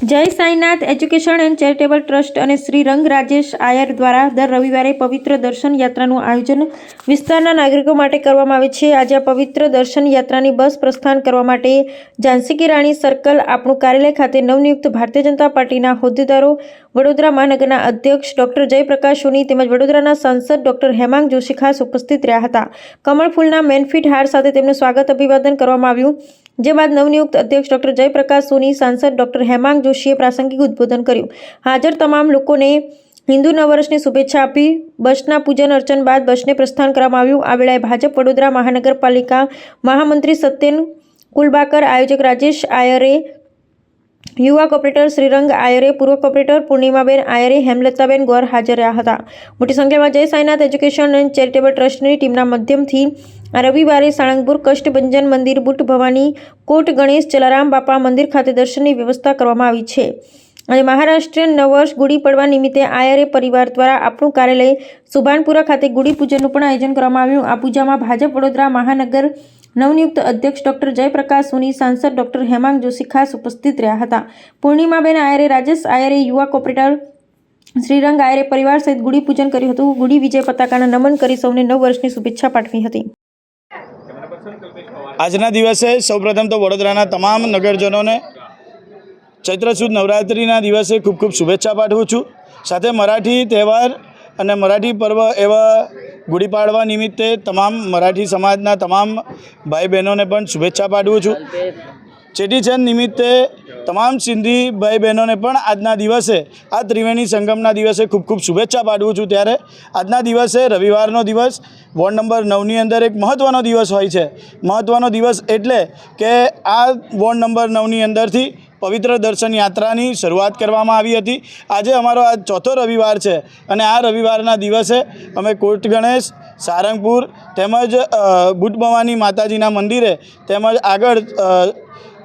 જય Sainath education and charitable trust અને શ્રી રંગ રાજેશ આયર દ્વારા દર રવિવારે પવિત્ર દર્શન યાત્રાનું આયોજન વિસ્તારના નાગરિકો માટે કરવામાં આવે છે. આજે આ પવિત્ર દર્શન યાત્રાની બસ પ્રસ્થાન કરવા માટે ઝાંસી કી રાણી સર્કલ આપણું કાર્યાલય ખાતે નવનિયુક્ત ભારતીય જનતા પાર્ટીના હોદ્દેદારો વડોદરા મહાનગરના અધ્યક્ષ ડોક્ટર જયપ્રકાશ સોની તેમજ વડોદરાના સાંસદ ડોક્ટર હેમાંગ જોશી ખાસ ઉપસ્થિત રહ્યા હતા. કમળ ફૂલના મેનફિટ હાર સાથે તેમનું સ્વાગત અભિવાદન કરવામાં આવ્યું. જે બાદ નવનિયુક્ત અધ્યક્ષ ડોક્ટર જયપ્રકાશ સોની, સાંસદ ડોક્ટર હેમાંગ જોશીએ પ્રાસંગિક ઉદ્બોધન કર્યું. હાજર તમામ લોકોને હિન્દુ નવવર્ષની શુભેચ્છા આપી બસના પૂજન અર્ચન બાદ બસને પ્રસ્થાન કરવામાં આવ્યું. આ વેળાએ ભાજપ વડોદરા મહાનગરપાલિકા મહામંત્રી સત્યન કુલબાકર, આયોજક રાજેશ આયરે યુવા કોપરેટર શ્રીરંગ આયરે, પૂર્વ કોપરેટર પૂર્ણિમાબેન આયરે, હેમલતાબેન ગોર હાજર રહ્યા હતા. મોટી સંખ્યામાં જય સાંઈનાથ એજ્યુકેશન એન્ડ ચેરિટેબલ ટ્રસ્ટની ટીમના માધ્યમથી આ રવિવારે સાળંગપુર કષ્ટભંજન મંદિર બુટ ભવાની કોટ ગણેશ જલારામ બાપા મંદિર ખાતે દર્શનની વ્યવસ્થા કરવામાં આવી છે. અને મહારાષ્ટ્રીયન નવવર્ષ ગુડી પડવા નિમિત્તે આયરે પરિવાર દ્વારા આપણું કાર્યાલય સુભાનપુરા ખાતે ગુડી પૂજનનું પણ આયોજન કરવામાં આવ્યું. આ પૂજામાં ભાજપ વડોદરા મહાનગર નવનિયુક્ત અધ્યક્ષ ડોક્ટર જયપ્રકાશ સોની, સાંસદ ડોક્ટર હેમાંગ જોશી ખાસ ઉપસ્થિત રહ્યા હતા. પૂર્ણિમાબેન આયરે, રાજેશ આયરે, યુવા કોપરેટર શ્રીરંગ આયરે પરિવાર સહિત ગુડી પૂજન કર્યું હતું. ગુડી વિજય પતાકાના નમન કરી સૌને નવ વર્ષની શુભેચ્છા પાઠવી હતી. આજના દિવસે સૌપ્રથમ તો વડોદરાના તમામ નગરજનોને ચૈત્ર સુદ નવરાત્રિના દિવસે ખૂબ ખૂબ શુભેચ્છા પાઠવું છું. સાથે મરાઠી તહેવાર અને મરાઠી પર્વ એવા ગુડી પાડવા નિમિત્તે તમામ મરાઠી સમાજના તમામ ભાઈ બહેનોને પણ શુભેચ્છા પાઠવું છું. ચેટીચંદ નિમિત્તે તમામ સિંધી ભાઈ બહેનોને પણ આજના દિવસે, આ ત્રિવેણી સંગમના દિવસે ખૂબ ખૂબ શુભેચ્છા પાઠવું છું ત્યારે. આજના દિવસે રવિવારનો દિવસ, વોર્ડ નંબર નવની અંદર એક મહત્ત્વનો દિવસ હોય છે. મહત્ત્વનો દિવસ એટલે કે આ વોર્ડ નંબર નવની અંદરથી પવિત્ર દર્શન યાત્રાની શરૂઆત કરવામાં આવી હતી. આજે અમારો આ ચોથો રવિવાર છે અને આ રવિવારના દિવસે અમે કોટ ગણેશ, સારંગપુર તેમજ બુટ માતાજીના મંદિરે તેમજ આગળ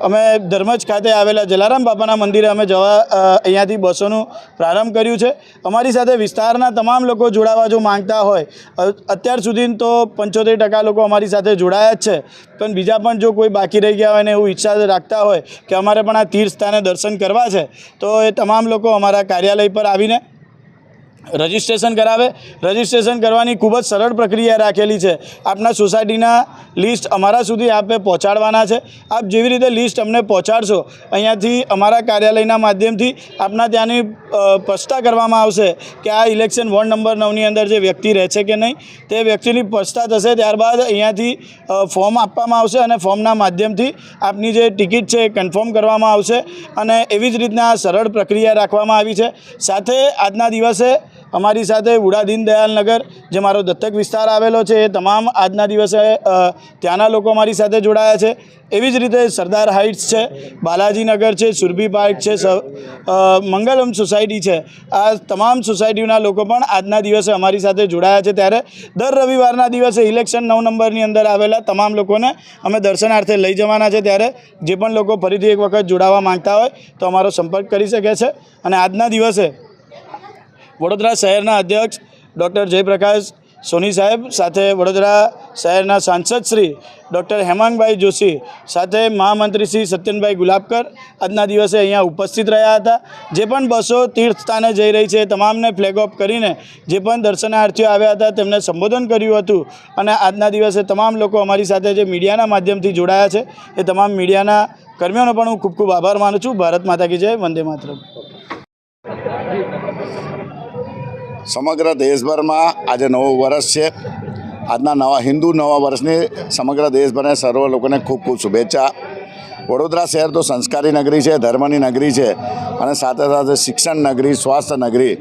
અમે ધર્મજ ખાતે આવેલા જલારામ બાપાના મંદિરે અમે જવા અહીંયાથી બસોનું પ્રારંભ કર્યું છે. અમારી સાથે વિસ્તારના તમામ લોકો જોડાવા જો માંગતા હોય અત્યાર સુધી તો પંચોતેર ટકા લોકો અમારી સાથે જોડાયા જ છે. પણ બીજા પણ જો કોઈ બાકી રહી ગયા હોય ને એવું ઈચ્છા રાખતા હોય કે અમારે પણ આ તીર્થ સ્થાને દર્શન કરવા છે, તો એ તમામ લોકો અમારા કાર્યાલય પર આવીને રજિસ્ટ્રેશન કરાવે. રજિસ્ટ્રેશન કરવાની ખૂબ જ સરળ પ્રક્રિયા રાખેલી છે. આપના સોસાયટીના લિસ્ટ અમારા સુધી આપે પહોંચાડવાના છે. આપ જેવી રીતે લિસ્ટ અમને પહોંચાડશો, અહીંયાથી અમારા કાર્યાલયના માધ્યમથી આપના ત્યાંની સ્પષ્ટતા કરવામાં આવશે કે આ ઇલેક્શન વોર્ડ નંબર નવની અંદર જે વ્યક્તિ રહે છે કે નહીં, તે વ્યક્તિની સ્પષ્ટતા થશે. ત્યારબાદ અહીંયાથી ફોર્મ આપવામાં આવશે અને ફોર્મના માધ્યમથી આપની જે ટિકિટ છે એ કન્ફર્મ કરવામાં આવશે. અને એવી જ રીતના સરળ પ્રક્રિયા રાખવામાં આવી છે. સાથે આજના દિવસે અમારી સાથે ઉડા દીનદયાલનગર જે મારો દત્તક વિસ્તાર આવેલો છે, એ તમામ આજના દિવસે ત્યાંના લોકો અમારી સાથે જોડાયા છે. એવી જ રીતે સરદાર હાઇટ્સ છે બાલાજીનગર છે, સુરભી પાર્ક છે મંગલમ સોસાયટી છે. આ તમામ સોસાયટીના લોકો પણ આજના દિવસે અમારી સાથે જોડાયા છે. ત્યારે દર રવિવારના દિવસે ઇલેક્શન નવ નંબરની અંદર આવેલા તમામ લોકોને અમે દર્શનાર્થે લઈ જવાના છે. ત્યારે જે પણ લોકો ફરીથી એક વખત જોડાવા માંગતા હોય, તો અમારો સંપર્ક કરી શકે છે. અને આજના દિવસે વડોદરા શહેરના અધ્યક્ષ ડૉક્ટર જયપ્રકાશ સોની સાહેબ, સાથે વડોદરા શહેરના સાંસદ શ્રી ડૉક્ટર હેમાંગભાઈ જોશી, સાથે મહામંત્રી શ્રી સત્યનભાઈ ગુલાબકર. આજના દિવસે અહીંયા ઉપસ્થિત રહ્યા હતા. જે પણ બસો તીર્થ સ્થાને જઈ રહી છે તમામને ફ્લેગ ઓફ કરીને જે પણ દર્શનાર્થીઓ આવ્યા હતા તેમને સંબોધન કર્યું હતું. અને આજના દિવસે તમામ લોકો અમારી સાથે જે મીડિયાના માધ્યમથી જોડાયા છે, એ તમામ મીડિયાના કર્મીઓનો પણ હું ખૂબ ખૂબ આભાર માનું છું. ભારત માતા કી જય, વંદે માતરમ. સમગ્ર દેશભરમાં આજે નવું વર્ષ છે. આજના નવા હિન્દુ નવા વર્ષની સમગ્ર દેશભરના સર્વ લોકોને ખૂબ ખૂબ શુભેચ્છા. વડોદરા શહેર તો સંસ્કારી નગરી છે, ધર્મની નગરી છે અને સાથે સાથે શિક્ષણ નગરી, સ્વાસ્થ્ય નગરી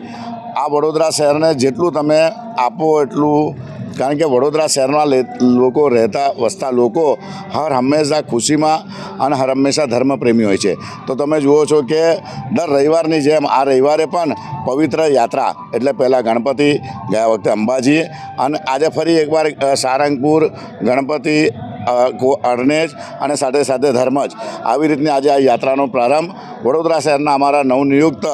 આ વડોદરા શહેરને જેટલું તમે આપો એટલું, કારણ કે વડોદરા શહેરમાં લે- લોકો રહેતા, વસતા લોકો હર હંમેશા ખુશીમાં અને હર હંમેશા ધર્મપ્રેમી હોય છે. તો તમે જુઓ છો કે દર રવિવારની જેમ આ રવિવારે પણ પવિત્ર યાત્રા, એટલે પહેલાં ગણપતિ, ગયા વખતે અંબાજી અને આજે ફરી એકવાર સારંગપુર, ગણપતિ અરણેજ અને સાથે સાથે ધર્મજ. આવી રીતની આજે આ યાત્રાનો પ્રારંભ વડોદરા શહેરના અમારા નવનિયુક્ત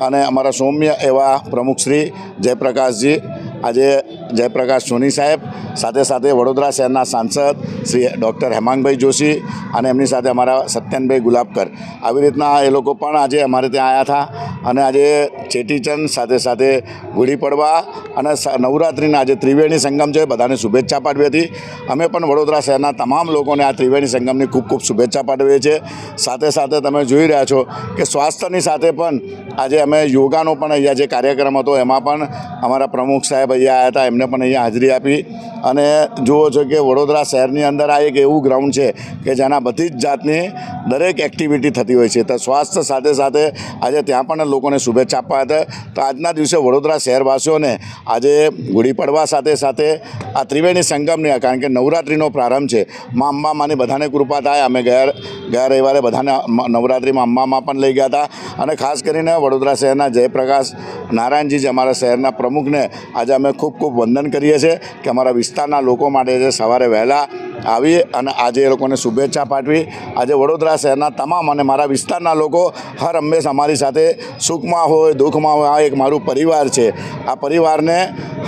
અને અમારા સૌમ્ય એવા પ્રમુખશ્રી જયપ્રકાશજી આજે જયપ્રકાશ સોની સાહેબ, સાથે સાથે વડોદરા શહેરના સાંસદ શ્રી ડૉક્ટર હેમાંગભાઈ જોશી અને એમની સાથે અમારા સત્યનભાઈ ગુલાબકર. આવી રીતના એ લોકો પણ આજે અમારે ત્યાં આવ્યા હતા અને આજે ચેટીચંદ સાથે સાથે ગુડી પડવા અને નવરાત્રિના આજે ત્રિવેણી સંગમ છે બધાને શુભેચ્છા પાઠવી હતી. અમે પણ વડોદરા શહેરના તમામ લોકોને આ ત્રિવેણી સંગમની ખૂબ ખૂબ શુભેચ્છા પાઠવીએ છીએ. સાથે સાથે તમે જોઈ રહ્યા છો કે સ્વાસ્થ્યની સાથે પણ આજે અમે યોગાનો પણ અહીંયા જે કાર્યક્રમ હતો એમાં પણ અમારા પ્રમુખ સાહેબ અહીંયા આવ્યા હતા એમને પણ અહીંયા હાજરી આપી. અને જુઓ છો કે વડોદરા શહેરની અંદર આ એક એવું ગ્રાઉન્ડ છે કે જેના બધી જ જાતની દરેક એક્ટિવિટી થતી હોય છે. તો સ્વાસ્થ્ય સાથે સાથે આજે ત્યાં પણ લોકોને શુભેચ્છા આપવા હતા. તો આજના દિવસે વડોદરા શહેરવાસીઓને આજે ગુડી પડવા સાથે સાથે આ ત્રિવેણી સંગમની, કારણ કે નવરાત્રિનો પ્રારંભ છે. મા અંબામાની બધાને કૃપા થાય. અમે ગયા ગયા રવિવારે બધાને નવરાત્રિમાં અંબામાં પણ લઈ ગયા હતા. અને ખાસ કરીને વડોદરા શહેરના જયપ્રકાશ નારાયણજી જે અમારા શહેરના પ્રમુખને આજે અમે ખૂબ ખૂબ વંદન કરીએ છીએ કે અમારા વિસ્તારના લોકો માટે જે સવારે વહેલા આવી અને આજે એ લોકોને શુભેચ્છા પાઠવી. આજે વડોદરા શહેરના તમામ અને મારા વિસ્તારના લોકો હર હંમેશ અમારી સાથે સુખમાં હોય, દુઃખમાં હોય, આ એક મારું પરિવાર છે. આ પરિવારને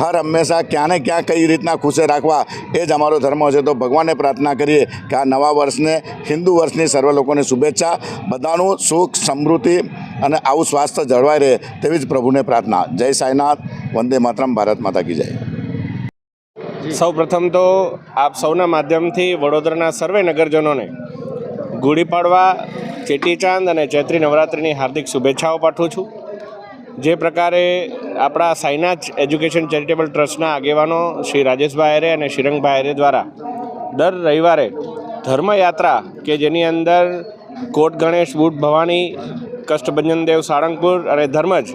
હર હંમેશા ક્યાં ને ક્યાં કઈ રીતના ખુશે રાખવા એ જ અમારો ધર્મ છે. તો ભગવાનને પ્રાર્થના કરીએ કે આ નવા વર્ષને, હિન્દુ વર્ષની સર્વ લોકોને શુભેચ્છા, બધાનું સુખ, સમૃદ્ધિ અને આવું સ્વાસ્થ્ય જળવાઈ રહે તેવી જ પ્રભુને પ્રાર્થના. જય સાંઈનાથ, વંદે માતરમ, ભારત માતા કી જય. સૌ પ્રથમ તો આપ સૌના માધ્યમથી વડોદરાના સર્વે નગરજનોને ગુડી પાડવા ચેટીચાંદ અને ચૈત્રી નવરાત્રિની હાર્દિક શુભેચ્છાઓ પાઠવું છું. જે પ્રકારે આપણા સાઈનાથ એજ્યુકેશન ચેરિટેબલ ટ્રસ્ટના આગેવાનો શ્રી રાજેશભાઈ આયરે અને શ્રીરંગભાઈ આયરે દ્વારા દર રવિવારે ધર્મયાત્રા કે જેની અંદર કોટ ગણેશ બુટ ભવાની, કષ્ટભંજન દેવ સાળંગપુર અને ધર્મજ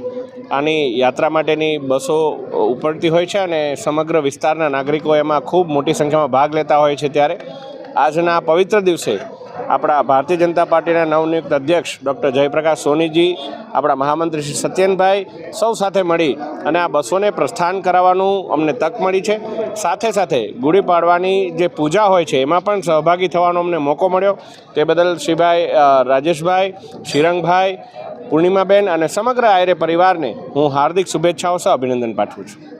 આની યાત્રા માટેની બસો ઉપડતી હોય છે અને સમગ્ર વિસ્તારના નાગરિકો એમાં ખૂબ મોટી સંખ્યામાં ભાગ લેતા હોય છે ત્યારે. આજના પવિત્ર દિવસે આપણા ભારતીય જનતા પાર્ટીના નવનિયુક્ત અધ્યક્ષ ડૉક્ટર જયપ્રકાશ સોનીજી, આપણા મહામંત્રી શ્રી સત્યનભાઈ સૌ સાથે મળી અને આ બસોને પ્રસ્થાન કરાવવાનું અમને તક મળી છે. સાથે સાથે ગુડી પાડવાની જે પૂજા હોય છે, એમાં પણ સહભાગી થવાનો અમને મોકો મળ્યો. તે બદલ શ્રીભાઈ રાજેશભાઈ, શ્રીરંગભાઈ, પૂર્ણિમાબેન અને સમગ્ર આયરે પરિવારને હું હાર્દિક શુભેચ્છાઓ સહ અભિનંદન પાઠવું છું.